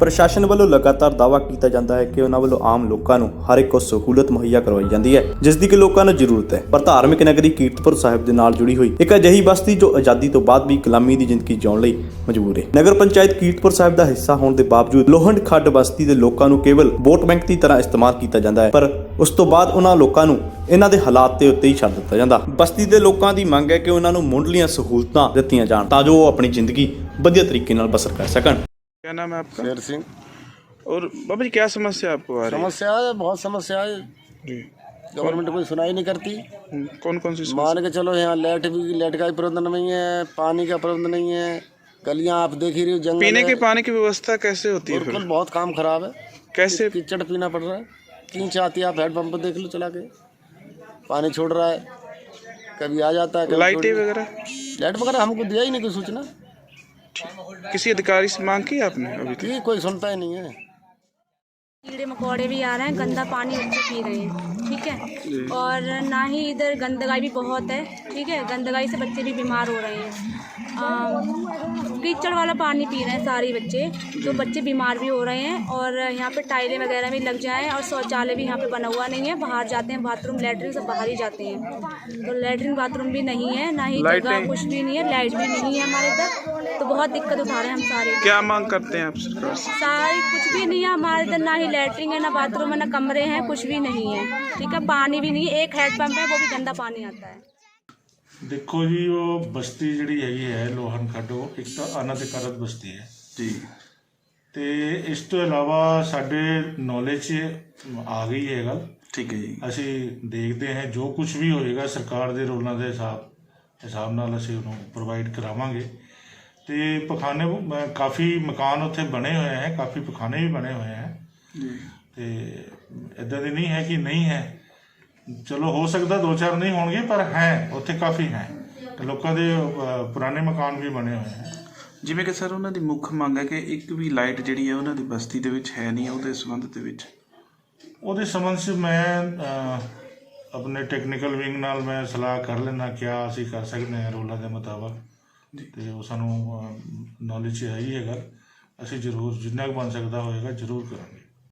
ਪ੍ਰਸ਼ਾਸਨ ਵੱਲੋਂ ਲਗਾਤਾਰ ਦਾਅਵਾ ਕੀਤਾ ਜਾਂਦਾ ਹੈ ਕਿ ਉਹਨਾਂ ਵੱਲੋਂ ਆਮ ਲੋਕਾਂ ਨੂੰ ਹਰ ਇੱਕ ਸਹੂਲਤ ਮੁਹੱਈਆ ਕਰਵਾਈ ਜਾਂਦੀ ਹੈ, ਜਿਸ ਦੀ ਕਿ ਲੋਕਾਂ ਨੂੰ ਜ਼ਰੂਰਤ ਹੈ। ਪਰ ਧਾਰਮਿਕ ਨਗਰੀ ਕੀਰਤਪੁਰ ਸਾਹਿਬ ਦੇ ਨਾਲ ਜੁੜੀ ਹੋਈ ਇੱਕ ਅਜਿਹੀ ਬਸਤੀ ਜੋ ਆਜ਼ਾਦੀ ਤੋਂ ਬਾਅਦ ਵੀ ਗੁਲਾਮੀ ਦੀ ਜ਼ਿੰਦਗੀ ਜਿਉਣ ਲਈ ਮਜਬੂਰ ਹੈ। ਨਗਰ ਪੰਚਾਇਤ ਕੀਰਤਪੁਰ ਸਾਹਿਬ ਦਾ ਹਿੱਸਾ ਹੋਣ ਦੇ ਬਾਵਜੂਦ ਲੋਹੰਡ ਖੱਡ ਬਸਤੀ ਦੇ ਲੋਕਾਂ ਨੂੰ ਕੇਵਲ ਵੋਟ ਬੈਂਕ ਦੀ ਤਰ੍ਹਾਂ ਇਸਤੇਮਾਲ ਕੀਤਾ ਜਾਂਦਾ ਹੈ, ਪਰ ਉਸ ਤੋਂ ਬਾਅਦ ਉਹਨਾਂ ਲੋਕਾਂ ਨੂੰ ਇਹਨਾਂ ਦੇ ਹਾਲਾਤ ਦੇ ਉੱਤੇ ਹੀ ਛੱਡ ਦਿੱਤਾ ਜਾਂਦਾ। ਬਸਤੀ ਦੇ ਲੋਕਾਂ ਦੀ ਮੰਗ ਹੈ ਕਿ ਉਹਨਾਂ ਨੂੰ ਮੁੱਢਲੀਆਂ ਸਹੂਲਤਾਂ ਦਿੱਤੀਆਂ ਜਾਣ ਤਾਂ ਜੋ ਉਹ ਆਪਣੀ ਜ਼ਿੰਦਗੀ ਵਧੀਆ ਤਰੀਕੇ ਨਾਲ ਬਸਰ ਕਰ ਸਕਣ। क्या नाम है आपका? शेर सिंह। और बाबा जी क्या समस्या आपको आ रही समस्या है बहुत समस्या है। है जी। गवर्नमेंट कोई सुनाई नहीं करती। कौन कौन सी समस्या? मान के चलो यहाँ लाइट भी लाइट का भी प्रबंध नहीं है पानी का प्रबंध नहीं है गलियाँ आप देख ही रही हो जंगल पीने है। के पानी की व्यवस्था कैसे होती है फिर? बिल्कुल बहुत काम खराब है। कैसे? कीचड़ पीना पड़ रहा है। कीच आती है आप हेडपम्प देख लो चला के। पानी छोड़ रहा है। कभी आ जाता है लाइटें वगैरह? लाइट वगैरह हमको दिया ही नहीं कोई सूचना। किसी अधिकारी से मांग की आपने अभी तक? कोई सुनता ही नहीं है। कीड़े मकोड़े भी आ रहे हैं गंदा पानी बच्चे पी रहे हैं ठीक है? और ना ही इधर गंदगाई भी बहुत है ठीक है? गंदगाई से बच्चे भी बीमार हो रहे हैं। कीचड़ वाला पानी पी रहे हैं सारे बच्चे जो बच्चे बीमार भी हो रहे हैं और यहाँ पे टाइलें वगैरह भी लग जाएँ और शौचालय भी यहाँ पे बना हुआ नहीं है। बाहर जाते हैं बाथरूम लेटरिन सब बाहर ही जाते हैं। तो लेटरिन बाथरूम भी नहीं है ना ही जगह कुछ भी नहीं है लाइट भी नहीं है हमारे इधर। तो बहुत दिक्कत उठा रहे हैं हम सारे क्या मांग करते हैं आप सरकार से सारी कुछ भी नहीं है हमारे इधर ना ही लैटरिन है ना बाथरूम है ना कमरे हैं कुछ भी नहीं है ठीक है पानी भी नहीं है एक हैंड पंप है वो भी गंदा पानी आता है ਦੇਖੋ ਜੀ ਉਹ ਬਸਤੀ ਜਿਹੜੀ ਹੈਗੀ ਹੈ ਲੋਹਨ ਖੱਡੋ ਇੱਕ ਤਾਂ ਅਨਅਧਿਕਾਰਤ ਬਸਤੀ ਹੈ जी ਤੇ ਇਸ ਤੋਂ ਇਲਾਵਾ ਸਾਡੇ ਨੌਲੇਜ 'ਚ ਆ ਗਈ ਹੈ ਗੱਲ ठीक है जी ਅਸੀਂ ਦੇਖਦੇ ਹਾਂ ਜੋ ਕੁਝ ਵੀ ਹੋਏਗਾ ਸਰਕਾਰ ਦੇ ਰੋਲਾਂ ਦੇ ਹਿਸਾਬ ਹਿਸਾਬ ਨਾਲ ਅਸੀਂ ਉਹਨੂੰ ਪ੍ਰੋਵਾਈਡ ਕਰਾਵਾਂਗੇ ਤੇ ਪਖਾਨੇ ਅਹ ਕਾਫੀ ਮਕਾਨ ਉੱਥੇ ਬਣੇ ਹੋਏ ਹੈ ਕਾਫੀ ਪਖਾਨੇ ਵੀ ਬਣੇ ਹੋਏ ਹੈ। ਤੇ ਇਦਾਂ ਦੀ ਨਹੀਂ ਹੈ ਕਿ ਨਹੀਂ ਹੈ। ਚਲੋ ਹੋ ਸਕਦਾ ਦੋ ਚਾਰ ਨਹੀਂ ਹੋਣਗੇ ਪਰ ਹੈ ਉੱਥੇ ਕਾਫੀ ਹੈ। ਤੇ ਲੋਕਾਂ ਦੇ ਅਹ, ਪੁਰਾਣੇ ਮਕਾਨ ਵੀ ਬਣੇ ਹੋਏ ਹੈ। ਜਿਵੇਂ ਕਿ ਸਰ ਉਹਨਾਂ ਦੀ ਮੁੱਖ ਮੰਗ ਹੈ ਕਿ ਇੱਕ ਵੀ ਲਾਈਟ ਜਿਹੜੀ ਹੈ ਉਹਨਾਂ ਦੀ ਬਸਤੀ ਦੇ ਵਿੱਚ ਹੈ ਨਹੀਂ ਉਹਦੇ ਸੰਬੰਧ ਦੇ ਵਿੱਚ। ਉਹਦੇ ਸੰਬੰਧ 'ਚ ਮੈਂ ਅਹ, ਆਪਣੇ ਟੈਕਨੀਕਲ ਵਿੰਗ ਨਾਲ ਮੈਂ ਸਲਾਹ ਕਰ ਲੈਣਾ ਕਿਆ ਅਸੀਂ ਕਰ ਸਕਦੇ ਹਾਂ ਰੋਲਾਂ ਦੇ ਮੁਤਾਬਕ। ਤੇ ਉਹ ਸਾਨੂੰ ਨੌਲੇਜ ਹੈ ਹੀ ਹੈਗਾ। ਅਸੀਂ ਜ਼ਰੂਰ, ਜਿੰਨਾ ਕੁ ਬਣ ਸਕਦਾ ਹੋਏਗਾ, ਜ਼ਰੂਰ ਕਰਾਂਗੇ।